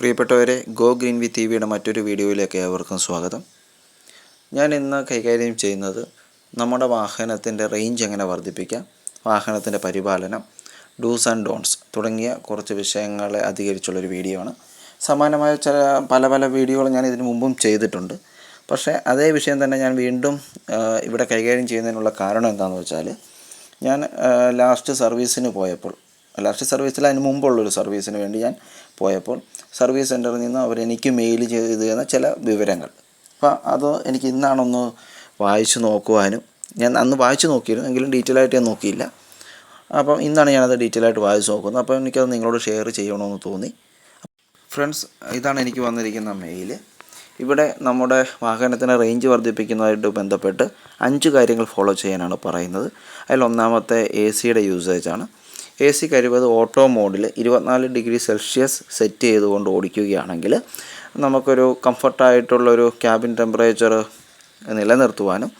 പ്രിയപ്പെട്ടവരെ go green V T വിയുടെ മറ്റൊരു വീഡിയോയിലേക്ക് ഏവർക്കും സ്വാഗതം. ഞാൻ ഇന്ന് കൈകാര്യം ചെയ്യുന്നത് നമ്മുടെ വാഹനത്തിന്റെ റേഞ്ച് എങ്ങനെ വർദ്ധിപ്പിക്കാം വാഹനത്തിന്റെ പരിപാലനം ഡൂസ് ആൻഡ് ഡോൺസ് തുടങ്ങിയ കുറച്ച് വിഷയങ്ങളെ അധികരിച്ചുള്ളൊരു വീഡിയോ ആണ്. സമാനമായ ചില പല പല വീഡിയോകൾ ഞാൻ ഇതിനു മുമ്പും ചെയ്തിട്ടുണ്ട്. പക്ഷേ അതേ വിഷയം തന്നെ ഞാൻ വീണ്ടും ഇവിടെ കൈകാര്യം ചെയ്യുന്നതിനുള്ള കാരണം എന്താണെന്ന് വെച്ചാൽ ഞാൻ ലാസ്റ്റ് സർവീസിന് പോയപ്പോൾ ലാസ്റ്റ് സർവീസിൽ അതിന് മുമ്പുള്ളൊരു സർവീസിന് വേണ്ടി ഞാൻ പോയപ്പോൾ സർവീസ് സെന്ററിൽ നിന്ന് അവരെനിക്ക് മെയിൽ ചെയ്ത് തന്ന ചില വിവരങ്ങൾ. അപ്പോൾ അത് എനിക്ക് ഇന്നാണൊന്ന് വായിച്ചു നോക്കുവാനും ഞാൻ അന്ന് വായിച്ചു നോക്കിയിരുന്നു എങ്കിലും ഡീറ്റെയിൽ ആയിട്ട് ഞാൻ നോക്കിയില്ല. അപ്പം ഇന്നാണ് ഞാനത് ഡീറ്റെയിൽ ആയിട്ട് വായിച്ചു നോക്കുന്നത്. അപ്പോൾ എനിക്കത് നിങ്ങളോട് ഷെയർ ചെയ്യണമെന്ന് തോന്നി. ഫ്രണ്ട്സ് ഇതാണ് എനിക്ക് വന്നിരിക്കുന്ന മെയിൽ. ഇവിടെ നമ്മുടെ വാഹനത്തിന് റേഞ്ച് വർദ്ധിപ്പിക്കുന്നതായിട്ട് ബന്ധപ്പെട്ട് അഞ്ച് കാര്യങ്ങൾ ഫോളോ ചെയ്യാനാണ് പറയുന്നത്. അതിൽ ഒന്നാമത്തെ എ സിയുടെ യൂസേജാണ് എ സി കരുവത് ഓട്ടോ മോഡിൽ ഇരുപത്തിനാല് ഡിഗ്രി സെൽഷ്യസ് സെറ്റ് ചെയ്തുകൊണ്ട് ഓടിക്കുകയാണെങ്കിൽ നമുക്കൊരു കംഫർട്ടായിട്ടുള്ളൊരു ക്യാബിൻ ടെമ്പറേച്ചർ നിലനിർത്തുവാനും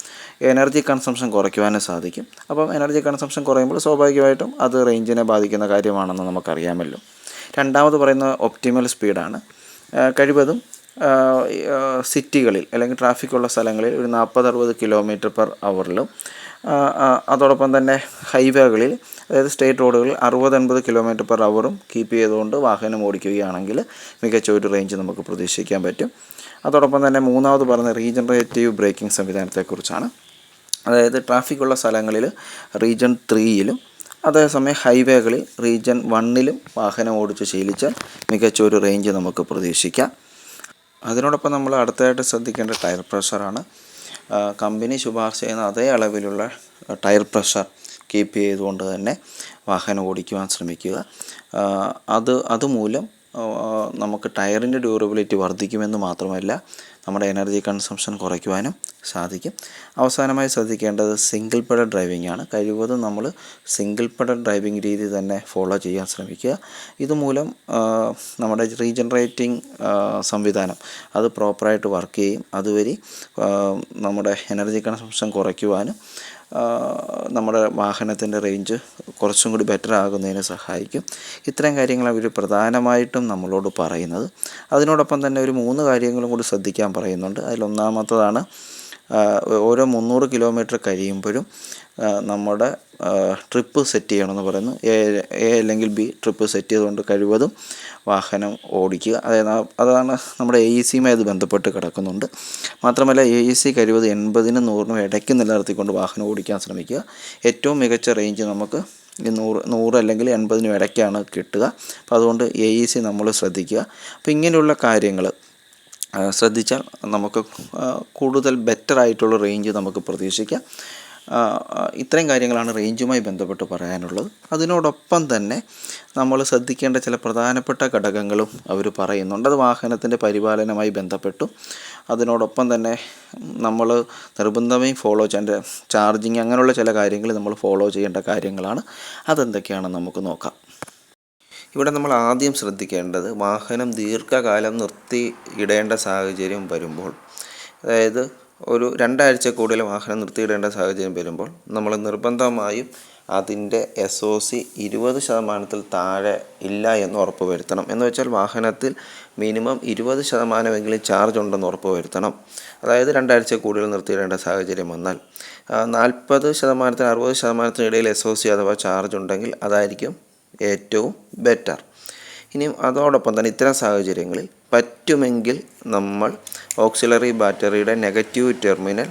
എനർജി കൺസംഷൻ കുറയ്ക്കുവാനും സാധിക്കും. അപ്പം എനർജി കൺസംഷൻ കുറയുമ്പോൾ സ്വാഭാവികമായിട്ടും അത് റേഞ്ചിനെ ബാധിക്കുന്ന കാര്യമാണെന്ന് നമുക്കറിയാമല്ലോ. രണ്ടാമത് പറയുന്ന ഒപ്റ്റിമൽ സ്പീഡാണ്. കഴിവതും സിറ്റികളിൽ അല്ലെങ്കിൽ ട്രാഫിക്കുള്ള സ്ഥലങ്ങളിൽ ഒരു നാൽപ്പത് അറുപത് കിലോമീറ്റർ പെർ അവറിലും അതോടൊപ്പം തന്നെ ഹൈവേകളിൽ അതായത് സ്റ്റേറ്റ് റോഡുകളിൽ അറുപത് അൻപത് കിലോമീറ്റർ പെർ അവറും കീപ്പ് ചെയ്തുകൊണ്ട് വാഹനം ഓടിക്കുകയാണെങ്കിൽ മികച്ച ഒരു റേഞ്ച് നമുക്ക് പ്രതീക്ഷിക്കാൻ പറ്റും. അതോടൊപ്പം തന്നെ മൂന്നാമത് പറഞ്ഞ റീജനറേറ്റീവ് ബ്രേക്കിംഗ് സംവിധാനത്തെക്കുറിച്ചാണ്. അതായത് ട്രാഫിക്കുള്ള സ്ഥലങ്ങളിൽ റീജൺ ത്രീയിലും അതേസമയം ഹൈവേകളിൽ റീജൺ വണ്ണിലും വാഹനം ഓടിച്ച് ശീലിച്ചാൽ മികച്ച ഒരു റേഞ്ച് നമുക്ക് പ്രതീക്ഷിക്കാം. അതിനോടൊപ്പം നമ്മൾ അടുത്തതായിട്ട് ശ്രദ്ധിക്കേണ്ട ടയർ പ്രഷറാണ്. കമ്പനി ശുപാർശ ചെയ്യുന്ന അതേ അളവിലുള്ള ടയർ പ്രഷർ കീപ്പ് ചെയ്തുകൊണ്ട് തന്നെ വാഹനം ഓടിക്കുവാൻ ശ്രമിക്കുക. അത് അതുമൂലം നമുക്ക് ടയറിന്റെ ഡ്യൂറബിലിറ്റി വർദ്ധിക്കുമെന്ന് മാത്രമല്ല നമ്മുടെ എനർജി കൺസംഷൻ കുറയ്ക്കുവാനും സാധിക്കും. അവസാനമായി ശ്രദ്ധിക്കേണ്ടത് സിംഗിൾ പെഡൽ ഡ്രൈവിംഗ് ആണ്. കഴിവതും നമ്മൾ സിംഗിൾ പെഡൽ ഡ്രൈവിംഗ് രീതി തന്നെ ഫോളോ ചെയ്യാൻ ശ്രമിക്കുക. ഇതുമൂലം നമ്മുടെ റീജനറേറ്റിംഗ് സംവിധാനം അത് പ്രോപ്പറായിട്ട് വർക്ക് ചെയ്യും. അതുവഴി നമ്മുടെ എനർജി കൺസംഷൻ കുറയ്ക്കുവാനും നമ്മുടെ വാഹനത്തിന്റെ റേഞ്ച് കുറച്ചും കൂടി ബെറ്റർ ആകുന്നതിന് സഹായിക്കും. ഇത്തരം കാര്യങ്ങൾ അവർ പ്രധാനമായിട്ടും നമ്മളോട് പറയുന്നത്. അതിനോടൊപ്പം തന്നെ ഒരു മൂന്ന് കാര്യങ്ങളും കൂടി ശ്രദ്ധിക്കാൻ പറയുന്നുണ്ട്. അതിലൊന്നാമത്തതാണ് ഓരോ മുന്നൂറ് കിലോമീറ്റർ കഴിയുമ്പോഴും നമ്മുടെ ട്രിപ്പ് സെറ്റ് ചെയ്യണമെന്ന് പറയുന്നു. എ എ അല്ലെങ്കിൽ ബി ട്രിപ്പ് സെറ്റ് ചെയ്തുകൊണ്ട് കഴിവതും വാഹനം ഓടിക്കുക. അതായത് അതാണ് നമ്മുടെ എ ഇ സിയുമായി അത് ബന്ധപ്പെട്ട് കിടക്കുന്നുണ്ട്. മാത്രമല്ല എ ഇ സി കഴിവത് എൺപതിനും നൂറിനും ഇടയ്ക്ക് നിലനിർത്തിക്കൊണ്ട് വാഹനം ഓടിക്കാൻ ശ്രമിക്കുക. ഏറ്റവും മികച്ച റേഞ്ച് നമുക്ക് ഈ നൂറ് നൂറ് അല്ലെങ്കിൽ എൺപതിനും ഇടയ്ക്കാണ് കിട്ടുക. അപ്പോൾ അതുകൊണ്ട് എ ഇ സി നമ്മൾ ശ്രദ്ധിക്കുക. അപ്പോൾ ഇങ്ങനെയുള്ള കാര്യങ്ങൾ ശ്രദ്ധിച്ചാൽ നമുക്ക് കൂടുതൽ ബെറ്റർ ആയിട്ടുള്ള റേഞ്ച് നമുക്ക് പ്രതീക്ഷിക്കാം. ഇത്രയും കാര്യങ്ങളാണ് റേഞ്ചുമായി ബന്ധപ്പെട്ട് പറയാനുള്ളത്. അതിനോടൊപ്പം തന്നെ നമ്മൾ ശ്രദ്ധിക്കേണ്ട ചില പ്രധാനപ്പെട്ട ഘടകങ്ങളും അവർ പറയുന്നുണ്ട്. അത് വാഹനത്തിന്റെ പരിപാലനമായി ബന്ധപ്പെട്ടു. അതിനോടൊപ്പം തന്നെ നമ്മൾ നിർബന്ധമായും ഫോളോ ചെയ്യേണ്ട ചാർജിങ് അങ്ങനെയുള്ള ചില കാര്യങ്ങൾ നമ്മൾ ഫോളോ ചെയ്യേണ്ട കാര്യങ്ങളാണ്. അതെന്തൊക്കെയാണെന്ന് നമുക്ക് നോക്കാം. ഇവിടെ നമ്മൾ ആദ്യം ശ്രദ്ധിക്കേണ്ടത് വാഹനം ദീർഘകാലം നിർത്തി ഇടേണ്ട സാഹചര്യം വരുമ്പോൾ അതായത് ഒരു രണ്ടാഴ്ച കൂടുതൽ വാഹനം നിർത്തിയിടേണ്ട സാഹചര്യം വരുമ്പോൾ നമ്മൾ നിർബന്ധമായും അതിന്റെ എസ് ഒ സി ഇരുപത് ശതമാനത്തിൽ താഴെ ഇല്ല എന്ന് ഉറപ്പ് വരുത്തണം. എന്ന് വെച്ചാൽ വാഹനത്തിൽ മിനിമം ഇരുപത് ശതമാനമെങ്കിലും ചാർജ് ഉണ്ടെന്ന് ഉറപ്പ് വരുത്തണം. അതായത് രണ്ടാഴ്ച കൂടുതൽ നിർത്തിയിടേണ്ട സാഹചര്യം വന്നാൽ നാൽപ്പത് ശതമാനത്തിന് അറുപത് ശതമാനത്തിന് ഇടയിൽ എസ് ഒ സി അഥവാ ചാർജ് ഉണ്ടെങ്കിൽ അതായിരിക്കും ഏറ്റവും ബെറ്റർ ഇനിയും അതോടൊപ്പം തന്നെ ഇത്തരം സാഹചര്യങ്ങളിൽ പറ്റുമെങ്കിൽ നമ്മൾ ഓക്സിലറി ബാറ്ററിയുടെ നെഗറ്റീവ് ടെർമിനൽ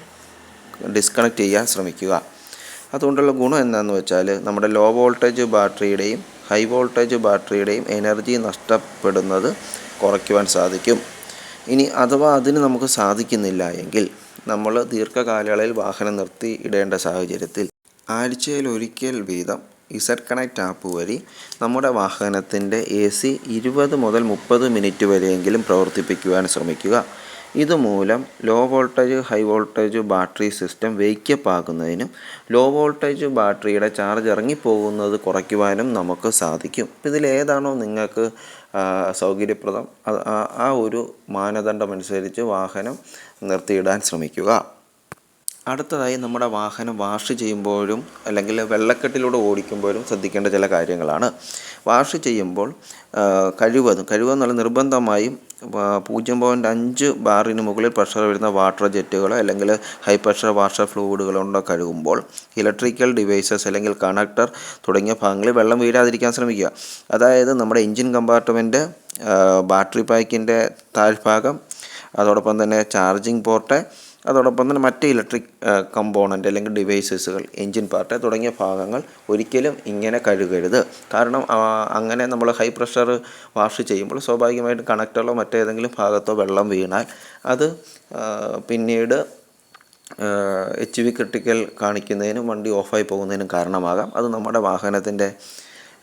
ഡിസ്കണക്ട് ചെയ്യാൻ ശ്രമിക്കുക. അതുകൊണ്ടുള്ള ഗുണം എന്താണെന്ന് വെച്ചാൽ നമ്മുടെ ലോ വോൾട്ടേജ് ബാറ്ററിയുടെയും ഹൈ വോൾട്ടേജ് ബാറ്ററിയുടെയും എനർജി നഷ്ടപ്പെടുന്നത് കുറയ്ക്കുവാൻ സാധിക്കും. ഇനി അഥവാ അതിന് നമുക്ക് സാധിക്കുന്നില്ല എങ്കിൽ നമ്മൾ ദീർഘകാലയളവിൽ വാഹനം നിർത്തി ഇടേണ്ട സാഹചര്യത്തിൽ ആഴ്ചയിൽ ഒരിക്കൽ വീതം ഇസഡ് കണക്റ്റ് ആപ്പ് വഴി നമ്മുടെ വാഹനത്തിന്റെ എ സി ഇരുപത് മുതൽ മുപ്പത് മിനിറ്റ് വരെയെങ്കിലും പ്രവർത്തിപ്പിക്കുവാൻ ശ്രമിക്കുക. ഇതുമൂലം low voltage high voltage battery system wake up ആകുന്നതിനും low voltage ബാറ്ററിയുടെ ചാർജ് ഇറങ്ങിപ്പോകുന്നത് കുറയ്ക്കുവാനും നമുക്ക് സാധിക്കും. ഇതിലേതാണോ നിങ്ങൾക്ക് സൗകര്യപ്രദം? ആ ഒരു മാനദണ്ഡമനുസരിച്ച് വാഹനം നിർത്തിയിടാൻ ശ്രമിക്കുക. അടുത്തതായി നമ്മുടെ വാഹനം വാഷ് ചെയ്യുമ്പോഴും അല്ലെങ്കിൽ വെള്ളക്കെട്ടിലൂടെ ഓടിക്കുമ്പോഴും ശ്രദ്ധിക്കേണ്ട ചില കാര്യങ്ങളാണ്. വാഷ് ചെയ്യുമ്പോൾ കഴിവതും കഴിവെന്നുള്ള നിർബന്ധമായും പൂജ്യം പോയിന്റ് അഞ്ച് ബാറിന് മുകളിൽ പ്രഷർ വരുന്ന വാട്ടർ ജെറ്റുകളോ അല്ലെങ്കിൽ ഹൈ പ്രഷർ വാഷർ ഫ്ലൂയിഡുകൾ കൊണ്ട് കഴുകുമ്പോൾ ഇലക്ട്രിക്കൽ ഡിവൈസസ് അല്ലെങ്കിൽ കണക്ടർ തുടങ്ങിയ ഭാഗങ്ങളിൽ വെള്ളം വീഴാതിരിക്കാൻ ശ്രമിക്കുക. അതായത് നമ്മുടെ എഞ്ചിൻ കമ്പാർട്ട്മെന്റ് ബാറ്ററി പാക്കിന്റെ താഴ്ഭാഗം അതോടൊപ്പം തന്നെ ചാർജിങ് പോർട്ട് അതോടൊപ്പം തന്നെ മറ്റ് ഇലക്ട്രിക് കമ്പോണന്റ് അല്ലെങ്കിൽ ഡിവൈസസുകൾ എൻജിൻ പാർട്ട് തുടങ്ങിയ ഭാഗങ്ങൾ ഒരിക്കലും ഇങ്ങനെ കഴുകരുത്. കാരണം അങ്ങനെ നമ്മൾ ഹൈ പ്രഷർ വാഷ് ചെയ്യുമ്പോൾ സ്വാഭാവികമായിട്ടും കണക്ടറിലോ മറ്റേതെങ്കിലും ഭാഗത്തോ വെള്ളം വീണാൽ അത് പിന്നീട് എച്ച് വി ക്രിട്ടിക്കൽ കാണിക്കുന്നതിനും വണ്ടി ഓഫായി പോകുന്നതിനും കാരണമാകാം. അത് നമ്മുടെ വാഹനത്തിന്റെ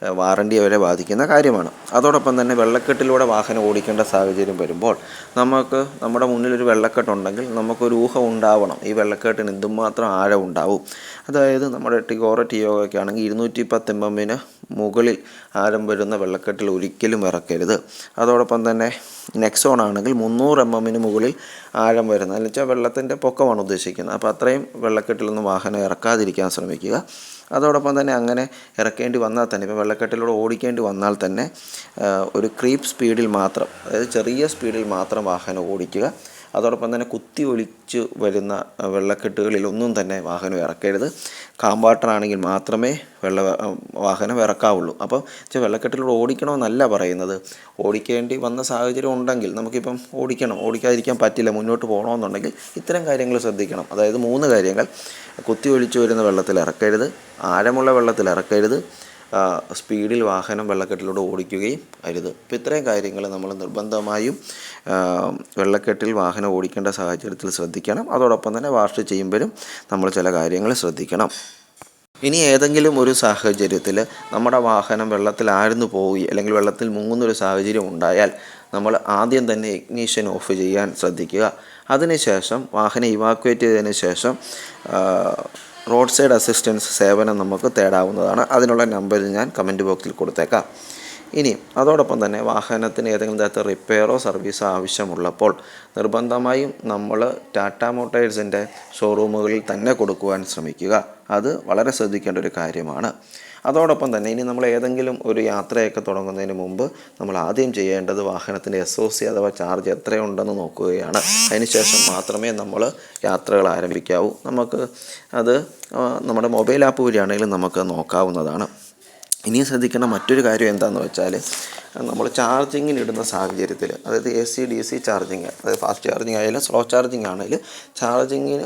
വാറണ്ടി വരെ ബാധിക്കുന്ന കാര്യമാണ്. അതോടൊപ്പം തന്നെ വെള്ളക്കെട്ടിലൂടെ വാഹനം ഓടിക്കേണ്ട സാഹചര്യം വരുമ്പോൾ നമുക്ക് നമ്മുടെ മുന്നിലൊരു വെള്ളക്കെട്ടുണ്ടെങ്കിൽ നമുക്കൊരു ഊഹം ഉണ്ടാവണം. ഈ വെള്ളക്കെട്ടിന് എന്തുമാത്രം ആഴം ഉണ്ടാവും. അതായത് നമ്മുടെ ടിഗോറ ടിയോഗൊക്കെ ആണെങ്കിൽ ഇരുന്നൂറ്റി പത്ത് എം എമ്മിന് മുകളിൽ ആഴം വരുന്ന വെള്ളക്കെട്ടിൽ ഒരിക്കലും ഇറക്കരുത്. അതോടൊപ്പം തന്നെ നെക്സോൺ ആണെങ്കിൽ മുന്നൂറ് എം എമ്മിന് മുകളിൽ ആഴം വരുന്ന എന്ന് വെള്ളത്തിന്റെ പൊക്കമാണ് ഉദ്ദേശിക്കുന്നത്. അപ്പോൾ അത്രയും വെള്ളക്കെട്ടിലൊന്നും വാഹനം ഇറക്കാതിരിക്കാൻ ശ്രമിക്കുക. അതോടൊപ്പം തന്നെ അങ്ങനെ ഇറക്കേണ്ടി വന്നാൽ തന്നെ ഇപ്പോൾ വെള്ളക്കെട്ടിലൂടെ ഓടിക്കേണ്ടി വന്നാൽ തന്നെ ഒരു ക്രീപ്പ് സ്പീഡിൽ മാത്രം അതായത് ചെറിയ സ്പീഡിൽ മാത്രം വാഹനം ഓടിക്കുക. അതോടൊപ്പം തന്നെ കുത്തി ഒലിച്ച് വരുന്ന വെള്ളക്കെട്ടുകളിലൊന്നും തന്നെ വാഹനം ഇറക്കരുത്. കാമ്പാട്ടറാണെങ്കിൽ മാത്രമേ വെള്ള വാഹനം ഇറക്കാവുള്ളൂ. അപ്പോൾ വെച്ചാൽ വെള്ളക്കെട്ടിലൂടെ ഓടിക്കണമെന്നല്ല പറയുന്നത്. ഓടിക്കേണ്ടി വന്ന സാഹചര്യം ഉണ്ടെങ്കിൽ നമുക്കിപ്പം ഓടിക്കണം. ഓടിക്കാതിരിക്കാൻ പറ്റില്ല. മുന്നോട്ട് പോകണമെന്നുണ്ടെങ്കിൽ ഇത്തരം കാര്യങ്ങൾ ശ്രദ്ധിക്കണം. അതായത് മൂന്ന് കാര്യങ്ങൾ. കുത്തി ഒഴിച്ചു വരുന്ന വെള്ളത്തിൽ ഇറക്കരുത്. ആഴമുള്ള വെള്ളത്തിൽ ഇറക്കരുത്. സ്പീഡിൽ വാഹനം വെള്ളക്കെട്ടിലൂടെ ഓടിക്കുകയും അരുത് അപ്പോൾ ഇത്രയും കാര്യങ്ങൾ നമ്മൾ നിർബന്ധമായും വെള്ളക്കെട്ടിൽ വാഹനം ഓടിക്കേണ്ട സാഹചര്യത്തിൽ ശ്രദ്ധിക്കണം. അതോടൊപ്പം തന്നെ വാഷ് ചെയ്യുമ്പോഴും നമ്മൾ ചില കാര്യങ്ങൾ ശ്രദ്ധിക്കണം. ഇനി ഏതെങ്കിലും ഒരു സാഹചര്യത്തിൽ നമ്മുടെ വാഹനം വെള്ളത്തിലായിരുന്നു പോയി അല്ലെങ്കിൽ വെള്ളത്തിൽ മുങ്ങുന്നൊരു സാഹചര്യം ഉണ്ടായാൽ നമ്മൾ ആദ്യം തന്നെ ഇഗ്നീഷൻ ഓഫ് ചെയ്യാൻ ശ്രദ്ധിക്കുക. അതിനുശേഷം വാഹനം ഇവാക്വേറ്റ് ചെയ്തതിന് ശേഷം റോഡ് സൈഡ് അസിസ്റ്റൻസ് സേവനം നമുക്ക് തേടാവുന്നതാണ്. അതിനുള്ള നമ്പർ ഞാൻ കമന്റ് ബോക്സിൽ കൊടുത്തേക്കാം. ഇനി അതോടൊപ്പം തന്നെ വാഹനത്തിന് ഏതെങ്കിലും തരത്തിൽ റിപ്പയറോ സർവീസോ ആവശ്യമുള്ളപ്പോൾ നിർബന്ധമായും നമ്മൾ ടാറ്റ മോട്ടേഴ്സിന്റെ ഷോറൂമുകളിൽ തന്നെ കൊടുക്കുവാൻ ശ്രമിക്കുക. അത് വളരെ ശ്രദ്ധിക്കേണ്ട ഒരു കാര്യമാണ്. അതോടൊപ്പം തന്നെ ഇനി നമ്മൾ ഏതെങ്കിലും ഒരു യാത്രയൊക്കെ തുടങ്ങുന്നതിന് മുമ്പ് നമ്മൾ ആദ്യം ചെയ്യേണ്ടത് വാഹനത്തിന്റെ എസ് ഒ സി അഥവാ ചാർജ് എത്രയുണ്ടെന്ന് നോക്കുകയാണ്. അതിനുശേഷം മാത്രമേ നമ്മൾ യാത്രകൾ ആരംഭിക്കാവൂ. നമുക്ക് അത് നമ്മുടെ മൊബൈൽ ആപ്പ് വഴിയാണെങ്കിലും നമുക്ക് നോക്കാവുന്നതാണ്. ഇനിയും ശ്രദ്ധിക്കേണ്ട മറ്റൊരു കാര്യം എന്താണെന്ന് വെച്ചാൽ നമ്മൾ ചാർജിങ്ങിന് ഇടുന്ന സാഹചര്യത്തിൽ അതായത് A C D C charging അതായത് ഫാസ്റ്റ് ചാർജിങ് ആയാലും സ്ലോ ചാർജിങ് ആണെങ്കിലും ചാർജിങ്ങിന്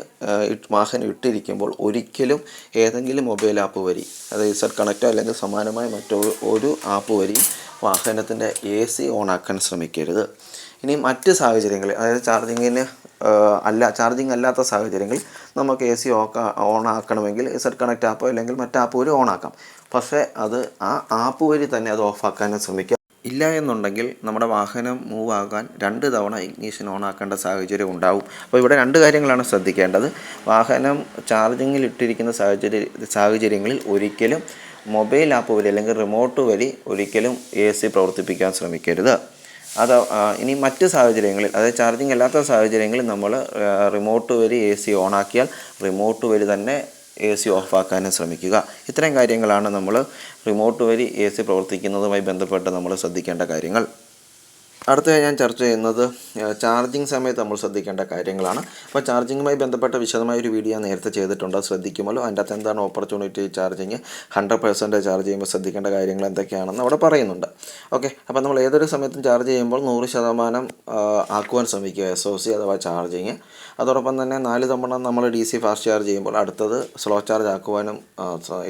വാഹനം ഇട്ടിരിക്കുമ്പോൾ ഒരിക്കലും ഏതെങ്കിലും മൊബൈൽ ആപ്പ് വരി അതായത് ഇസഡ് കണക്റ്റോ അല്ലെങ്കിൽ സമാനമായ മറ്റൊരു ഒരു ആപ്പ് വരി വാഹനത്തിന്റെ എ സി ഓണാക്കാൻ ശ്രമിക്കരുത്. ഇനി മറ്റ് സാഹചര്യങ്ങളിൽ അതായത് ചാർജിങ്ങിന് അല്ല ചാർജിങ് അല്ലാത്ത സാഹചര്യങ്ങളിൽ നമുക്ക് എ സി ഓക്ക ഓൺ ആക്കണമെങ്കിൽ ഇസഡ് കണക്റ്റ് ആപ്പോ അല്ലെങ്കിൽ മറ്റാപ്പ് ആപ്പ് ഓണാക്കാം. പക്ഷേ അത് ആ ആപ്പ് വഴി തന്നെ അത് ഓഫാക്കാനും ശ്രമിക്കുക ഇല്ല എന്നുണ്ടെങ്കിൽ നമ്മുടെ വാഹനം മൂവ് ആകാൻ രണ്ട് തവണ ഇഗ്നീഷൻ ഓൺ ആക്കേണ്ട സാഹചര്യം ഉണ്ടാവും. അപ്പോൾ ഇവിടെ രണ്ട് കാര്യങ്ങളാണ് ശ്രദ്ധിക്കേണ്ടത്. വാഹനം ചാർജിങ്ങിൽ ഇട്ടിരിക്കുന്ന സാഹചര്യ സാഹചര്യങ്ങളിൽ ഒരിക്കലും മൊബൈൽ ആപ്പ് വഴി അല്ലെങ്കിൽ റിമോട്ട് വഴി ഒരിക്കലും എ സി പ്രവർത്തിപ്പിക്കാൻ ശ്രമിക്കരുത്. അത് ഇനി മറ്റ് സാഹചര്യങ്ങളിൽ അതായത് ചാർജിങ് അല്ലാത്ത സാഹചര്യങ്ങളിൽ നമ്മൾ റിമോട്ട് വഴി എ സി ഓണാക്കിയാൽ റിമോട്ട് വഴി തന്നെ എ സി ഓഫാക്കാനും ശ്രമിക്കുക. ഇത്തരം കാര്യങ്ങളാണ് നമ്മൾ റിമോട്ട് വഴി എ സി പ്രവർത്തിക്കുന്നതുമായി ബന്ധപ്പെട്ട് നമ്മൾ ശ്രദ്ധിക്കേണ്ട കാര്യങ്ങൾ. അടുത്തതായി ഞാൻ ചർച്ച ചെയ്യുന്നത് ചാർജിങ് സമയത്ത് നമ്മൾ ശ്രദ്ധിക്കേണ്ട കാര്യങ്ങളാണ്. അപ്പോൾ ചാർജിങ്ങുമായി ബന്ധപ്പെട്ട വിശദമായ ഒരു വീഡിയോ നേരത്തെ ചെയ്തിട്ടുണ്ട്. ശ്രദ്ധിക്കുമല്ലോ. അതിന്റെ അകത്ത് എന്താണ് opportunity charging hundred percent charge ചെയ്യുമ്പോൾ ശ്രദ്ധിക്കേണ്ട കാര്യങ്ങൾ എന്തൊക്കെയാണെന്ന് അവിടെ പറയുന്നുണ്ട്. ഓക്കെ അപ്പോൾ നമ്മൾ ഏതൊരു സമയത്തും ചാർജ് ചെയ്യുമ്പോൾ നൂറ് ശതമാനം ആക്കുവാൻ ശ്രമിക്കുക. എസ് ഒ സി അഥവാ ചാർജിങ് അതോടൊപ്പം തന്നെ നാല് തവണ നമ്മൾ ഡി സി ഫാസ്റ്റ് ചാർജ് ചെയ്യുമ്പോൾ അടുത്തത് സ്ലോ ചാർജ് ആക്കുവാനും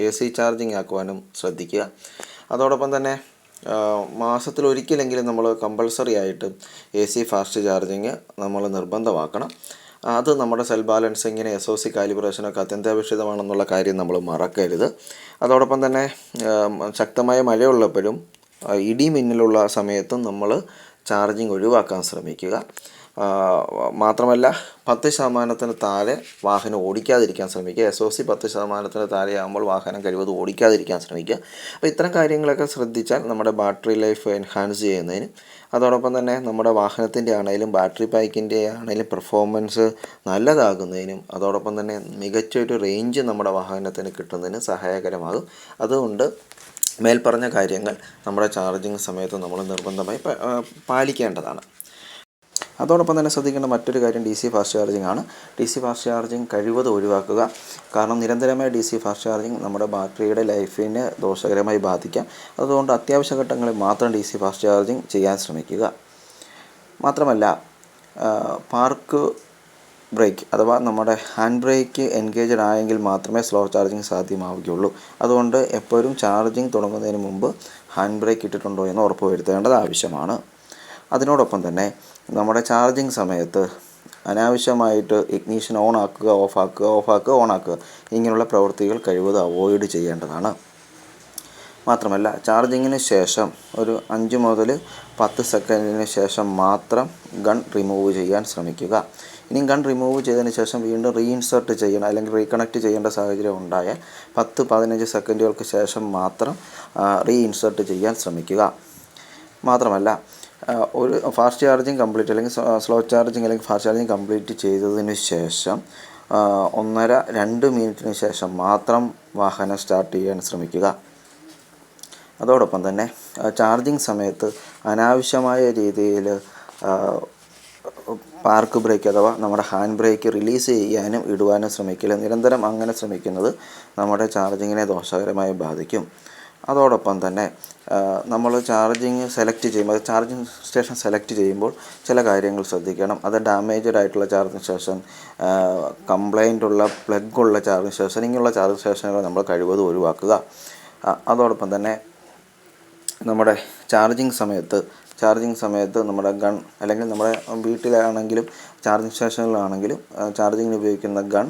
എ സി ചാർജിങ് ആക്കുവാനും ശ്രദ്ധിക്കുക. അതോടൊപ്പം തന്നെ മാസത്തിൽ ഒരിക്കലെങ്കിലും നമ്മൾ കമ്പൾസറി ആയിട്ട് എ സി ഫാസ്റ്റ് ചാർജിങ് നമ്മൾ നിർബന്ധമാക്കണം. അത് നമ്മുടെ സെൽ ബാലൻസിങ്ങിന് എസ് ഒ സി കാലിബ്രേഷനൊക്കെ അത്യന്താപേക്ഷിതമാണെന്നുള്ള കാര്യം നമ്മൾ മറക്കരുത്. അതോടൊപ്പം തന്നെ ശക്തമായ മഴയുള്ളപ്പോഴും ഇടിമിന്നലുള്ള ഇടി മിന്നലുള്ള സമയത്തും നമ്മൾ ചാർജിങ് ഒഴിവാക്കാൻ ശ്രമിക്കുക. മാത്രമല്ല പത്ത് ശതമാനത്തിന് താഴെ വാഹനം ഓടിക്കാതിരിക്കാൻ ശ്രമിക്കുക. എസ് ഒ സി പത്ത് ശതമാനത്തിന് താഴെയാകുമ്പോൾ വാഹനം കഴിവതും ഓടിക്കാതിരിക്കാൻ ശ്രമിക്കുക. അപ്പോൾ ഇത്തരം കാര്യങ്ങളൊക്കെ ശ്രദ്ധിച്ചാൽ നമ്മുടെ ബാറ്ററി ലൈഫ് എൻഹാൻസ് ചെയ്യുന്നതിന് അതോടൊപ്പം തന്നെ നമ്മുടെ വാഹനത്തിന്റെ ആണെങ്കിലും ബാറ്ററി പാക്കിന്റെ ആണെങ്കിലും പെർഫോമൻസ് നല്ലതാകുന്നതിനും അതോടൊപ്പം തന്നെ മികച്ചൊരു റേഞ്ച് നമ്മുടെ വാഹനത്തിന് കിട്ടുന്നതിന് സഹായകരമാകും. അതുകൊണ്ട് മേൽപ്പറഞ്ഞ കാര്യങ്ങൾ നമ്മുടെ ചാർജിങ് സമയത്ത് നമ്മൾ നിർബന്ധമായി പാലിക്കേണ്ടതാണ്. അതോടൊപ്പം തന്നെ ശ്രദ്ധിക്കേണ്ട മറ്റൊരു കാര്യം ഡി സി ഫാസ്റ്റ് ചാർജിങ് ആണ്. ഡി സി ഫാസ്റ്റ് ചാർജിങ് കഴിവതും ഒഴിവാക്കുക. കാരണം നിരന്തരമായ ഡി സി ഫാസ്റ്റ് ചാർജിങ് നമ്മുടെ ബാറ്ററിയുടെ ലൈഫിനെ ദോഷകരമായി ബാധിക്കാം. അതുകൊണ്ട് അത്യാവശ്യ ഘട്ടങ്ങളിൽ മാത്രം ഡി സി ഫാസ്റ്റ് ചാർജിങ് ചെയ്യാൻ ശ്രമിക്കുക. മാത്രമല്ല പാർക്ക് ബ്രേക്ക് അഥവാ നമ്മുടെ ഹാൻഡ് ബ്രേക്ക് എൻഗേജഡ് ആയെങ്കിൽ മാത്രമേ സ്ലോ ചാർജിങ് സാധ്യമാവുകയുള്ളൂ. അതുകൊണ്ട് എപ്പോഴും ചാർജിങ് തുടങ്ങുന്നതിന് മുമ്പ് ഹാൻഡ് ബ്രേക്ക് ഇട്ടിട്ടുണ്ടോ എന്ന് ഉറപ്പ് വരുത്തേണ്ടത് ആവശ്യമാണ്. അതിനോടൊപ്പം തന്നെ നമ്മുടെ ചാർജിങ് സമയത്ത് അനാവശ്യമായിട്ട് ഇഗ്നീഷൻ ഓൺ ആക്കുക ഓഫ് ആക്കുക ഓഫ് ആക്കുക ഓൺ ആക്കുക ഇങ്ങനെയുള്ള പ്രവൃത്തികൾ കഴിവതും അവോയ്ഡ് ചെയ്യേണ്ടതാണ്. മാത്രമല്ല ചാർജിങ്ങിന് ശേഷം ഒരു അഞ്ച് മുതൽ പത്ത് സെക്കൻഡിന് ശേഷം മാത്രം ഗൺ റിമൂവ് ചെയ്യാൻ ശ്രമിക്കുക. ഇനി ഗൺ റിമൂവ് ചെയ്തതിന് ശേഷം വീണ്ടും റീഇൻസേർട്ട് ചെയ്യണം അല്ലെങ്കിൽ റീകണക്ട് ചെയ്യേണ്ട സാഹചര്യം ഉണ്ടായാൽ പത്ത് പതിനഞ്ച് സെക്കൻഡുകൾക്ക് ശേഷം മാത്രം റീഇൻസേർട്ട് ചെയ്യാൻ ശ്രമിക്കുക. മാത്രമല്ല ഒരു ഫാസ്റ്റ് ചാർജിങ് കംപ്ലീറ്റ് അല്ലെങ്കിൽ സ്ലോ ചാർജിങ് അല്ലെങ്കിൽ ഫാസ്റ്റ് ചാർജിങ് കംപ്ലീറ്റ് ചെയ്തതിന് ശേഷം ഒന്നര രണ്ട് മിനിറ്റിന് ശേഷം മാത്രം വാഹനം സ്റ്റാർട്ട് ചെയ്യാൻ ശ്രമിക്കുക. അതോടൊപ്പം തന്നെ ചാർജിങ് സമയത്ത് അനാവശ്യമായ രീതിയിൽ പാർക്ക് ബ്രേക്ക് അഥവാ നമ്മുടെ ഹാൻഡ് ബ്രേക്ക് റിലീസ് ചെയ്യാനും ഇടുവാനും ശ്രമിക്കില്ല നിരന്തരം അങ്ങനെ ശ്രമിക്കുന്നത് നമ്മുടെ ചാർജിങ്ങിനെ ദോഷകരമായി ബാധിക്കും. അതോടൊപ്പം തന്നെ നമ്മൾ ചാർജിങ് സെലക്ട് ചെയ്യുമ്പോൾ ചാർജിങ് സ്റ്റേഷൻ സെലക്ട് ചെയ്യുമ്പോൾ ചില കാര്യങ്ങൾ ശ്രദ്ധിക്കണം. അത് ഡാമേജഡ് ആയിട്ടുള്ള ചാർജിങ് സ്റ്റേഷൻ കംപ്ലൈന്റ് ഉള്ള പ്ലഗുള്ള ചാർജിങ് സ്റ്റേഷൻ ഇങ്ങനെയുള്ള ചാർജിങ് സ്റ്റേഷനുകൾ നമ്മൾ കഴിവതും ഒഴിവാക്കുക. അതോടൊപ്പം തന്നെ നമ്മുടെ ചാർജിങ് സമയത്ത് ചാർജിങ് സമയത്ത് നമ്മുടെ ഗൺ അല്ലെങ്കിൽ നമ്മുടെ വീട്ടിലാണെങ്കിലും ചാർജിങ് സ്റ്റേഷനിലാണെങ്കിലും ചാർജിങ്ങിന് ഉപയോഗിക്കുന്ന ഗൺ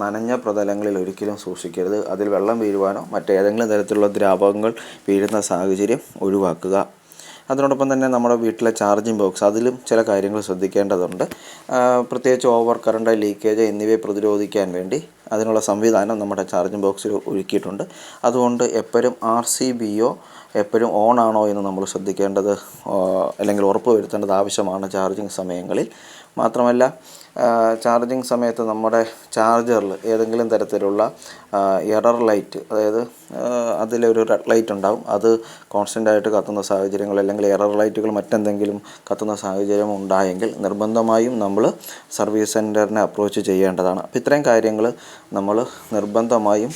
നനഞ്ഞ പ്രതലങ്ങളിൽ ഒരിക്കലും സൂക്ഷിക്കരുത്. അതിൽ വെള്ളം വീഴുവാനോ മറ്റേതെങ്കിലും തരത്തിലുള്ള ദ്രാവകങ്ങൾ വീഴുന്ന സാഹചര്യം ഒഴിവാക്കുക. അതിനോടൊപ്പം തന്നെ നമ്മുടെ വീട്ടിലെ ചാർജിങ് ബോക്സ് അതിലും ചില കാര്യങ്ങൾ ശ്രദ്ധിക്കേണ്ടതുണ്ട്. പ്രത്യേകിച്ച് ഓവർ കറണ്ട് ലീക്കേജ് എന്നിവയെ പ്രതിരോധിക്കാൻ വേണ്ടി അതിനുള്ള സംവിധാനം നമ്മുടെ ചാർജിങ് ബോക്സിൽ ഒരുക്കിയിട്ടുണ്ട്. അതുകൊണ്ട് എപ്പോഴും ആർ സി ബി ഒ എപ്പോഴും ഓൺ ആണോ എന്ന് നമ്മൾ ശ്രദ്ധിക്കേണ്ടത് അല്ലെങ്കിൽ ഉറപ്പ് വരുത്തേണ്ടത് ആവശ്യമാണ് ചാർജിങ് സമയങ്ങളിൽ. മാത്രമല്ല ചാർജിങ് സമയത്ത് നമ്മുടെ ചാർജറിൽ ഏതെങ്കിലും തരത്തിലുള്ള എറർ ലൈറ്റ് അതായത് അതിലൊരു റെഡ് ലൈറ്റ് ഉണ്ടാവും. അത് കോൺസ്റ്റന്റ് ആയിട്ട് കത്തുന്ന സാഹചര്യങ്ങൾ അല്ലെങ്കിൽ എറർ ലൈറ്റുകൾ മറ്റെന്തെങ്കിലും കത്തുന്ന സാഹചര്യം ഉണ്ടായെങ്കിൽ നിർബന്ധമായും നമ്മൾ സർവീസ് സെന്ററിനെ അപ്രോച്ച് ചെയ്യേണ്ടതാണ്. അപ്പോൾ ഇത്രയും കാര്യങ്ങൾ നമ്മൾ നിർബന്ധമായും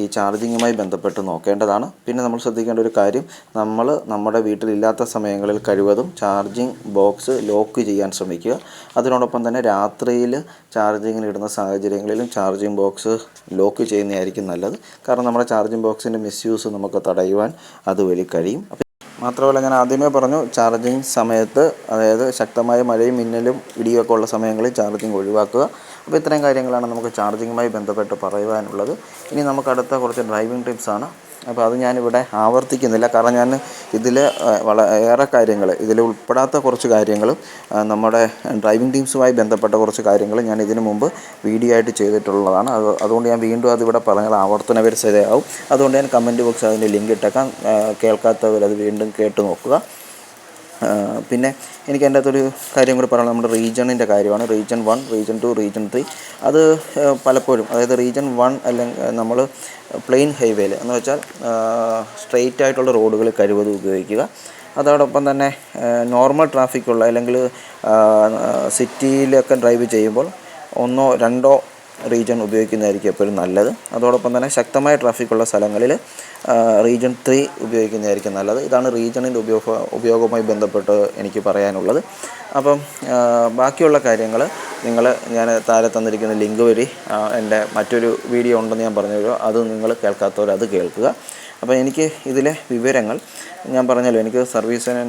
ഈ ചാർജിങ്ങുമായി ബന്ധപ്പെട്ട് നോക്കേണ്ടതാണ്. പിന്നെ നമ്മൾ ശ്രദ്ധിക്കേണ്ട ഒരു കാര്യം നമ്മൾ നമ്മുടെ വീട്ടിലില്ലാത്ത സമയങ്ങളിൽ കഴിവതും ചാർജിങ് ബോക്സ് ലോക്ക് ചെയ്യാൻ ശ്രമിക്കുക. അതിനോടൊപ്പം തന്നെ രാത്രിയിൽ ചാർജിങ്ങിൽ ഇടുന്ന സാഹചര്യങ്ങളിലും ചാർജിങ് ബോക്സ് ലോക്ക് ചെയ്യുന്നതായിരിക്കും നല്ലത്. കാരണം നമ്മുടെ ചാർജിങ് ബോക്സിന്റെ മിസ്യൂസ് നമുക്ക് തടയുവാൻ അതുവഴി കഴിയും. മാത്രമല്ല ഞാൻ ആദ്യമേ പറഞ്ഞു ചാർജിങ് സമയത്ത് അതായത് ശക്തമായ മഴയും മിന്നലും ഇടിയൊക്കെ ഉള്ള സമയങ്ങളിൽ ചാർജിങ് ഒഴിവാക്കുക. അപ്പോൾ ഇത്രയും കാര്യങ്ങളാണ് നമുക്ക് ചാർജിങ്ങുമായി ബന്ധപ്പെട്ട് പറയുവാനുള്ളത്. ഇനി നമുക്ക് അടുത്ത കുറച്ച് ഡ്രൈവിംഗ് ടിപ്സാണ്. അപ്പോൾ അത് ഞാനിവിടെ ആവർത്തിക്കുന്നില്ല. കാരണം ഞാൻ ഇതിൽ ഏറെ കാര്യങ്ങൾ ഇതിൽ ഉൾപ്പെടാത്ത കുറച്ച് കാര്യങ്ങൾ നമ്മുടെ ഡ്രൈവിംഗ് ടീംസുമായി ബന്ധപ്പെട്ട കുറച്ച് കാര്യങ്ങൾ ഞാൻ ഇതിനു മുമ്പ് വീഡിയോ ആയിട്ട് ചെയ്തിട്ടുള്ളതാണ്. അത് അതുകൊണ്ട് ഞാൻ വീണ്ടും അതിവിടെ പറഞ്ഞാൽ ആവർത്തന വരിസതയാവും അതുകൊണ്ട് ഞാൻ കമന്റ് ബോക്സ് അതിന്റെ ലിങ്ക് ഇട്ടേക്കാം. കേൾക്കാത്തവരത് വീണ്ടും കേട്ട് നോക്കുക. പിന്നെ എനിക്ക് എന്റെ അകത്തൊരു കാര്യം കൂടി പറയണം നമ്മുടെ റീജിയണിന്റെ കാര്യമാണ്. Region one region two region three. അത് പലപ്പോഴും അതായത് റീജിയൻ വൺ അല്ലെങ്കിൽ നമ്മൾ പ്ലെയിൻ ഹൈവേയിൽ എന്ന് വെച്ചാൽ സ്ട്രെയിറ്റ് ആയിട്ടുള്ള റോഡുകൾ കഴിവതും ഉപയോഗിക്കുക. അതോടൊപ്പം തന്നെ നോർമൽ ട്രാഫിക്കുള്ള അല്ലെങ്കിൽ സിറ്റിയിലൊക്കെ ഡ്രൈവ് ചെയ്യുമ്പോൾ ഒന്നോ രണ്ടോ റീജൺ ഉപയോഗിക്കുന്നതായിരിക്കും എപ്പോഴും നല്ലത്. അതോടൊപ്പം തന്നെ ശക്തമായ ട്രാഫിക്കുള്ള സ്ഥലങ്ങളിൽ റീജിയൻ ത്രീ ഉപയോഗിക്കുന്നതായിരിക്കും നല്ലത്. ഇതാണ് റീജിയണിന്റെ ഉപയോഗ ഉപയോഗവുമായി ബന്ധപ്പെട്ട് എനിക്ക് പറയാനുള്ളത്. അപ്പം ബാക്കിയുള്ള കാര്യങ്ങൾ നിങ്ങൾ ഞാൻ താഴെ തന്നിരിക്കുന്ന ലിങ്ക് വഴി എന്റെ മറ്റൊരു വീഡിയോ ഉണ്ടെന്ന് ഞാൻ പറഞ്ഞു അത് നിങ്ങൾ കേൾക്കാത്തവർ അത് കേൾക്കുക. അപ്പോൾ എനിക്ക് ഇതിലെ വിവരങ്ങൾ ഞാൻ പറഞ്ഞല്ലോ എനിക്ക് സർവീസിന്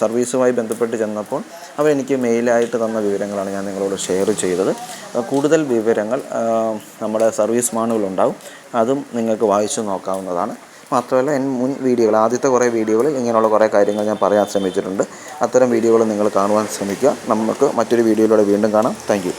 സർവീസുമായി ബന്ധപ്പെട്ട് ചെന്നപ്പോൾ അവരെനിക്ക് മെയിലായിട്ട് തന്ന വിവരങ്ങളാണ് ഞാൻ നിങ്ങളോട് ഷെയർ ചെയ്തത്. കൂടുതൽ വിവരങ്ങൾ നമ്മുടെ സർവീസ് മാനുകളുണ്ടാവും അതും നിങ്ങൾക്ക് വായിച്ചു നോക്കാവുന്നതാണ്. മാത്രമല്ല എൻ മുൻ വീഡിയോകൾ ആദ്യത്തെ കുറേ വീഡിയോകളിൽ ഇങ്ങനെയുള്ള കുറേ കാര്യങ്ങൾ ഞാൻ പറയാൻ ശ്രമിച്ചിട്ടുണ്ട്. അത്തരം വീഡിയോകൾ നിങ്ങൾ കാണുവാൻ ശ്രമിക്കുക. നമുക്ക് മറ്റൊരു വീഡിയോയിലൂടെ വീണ്ടും കാണാം. താങ്ക്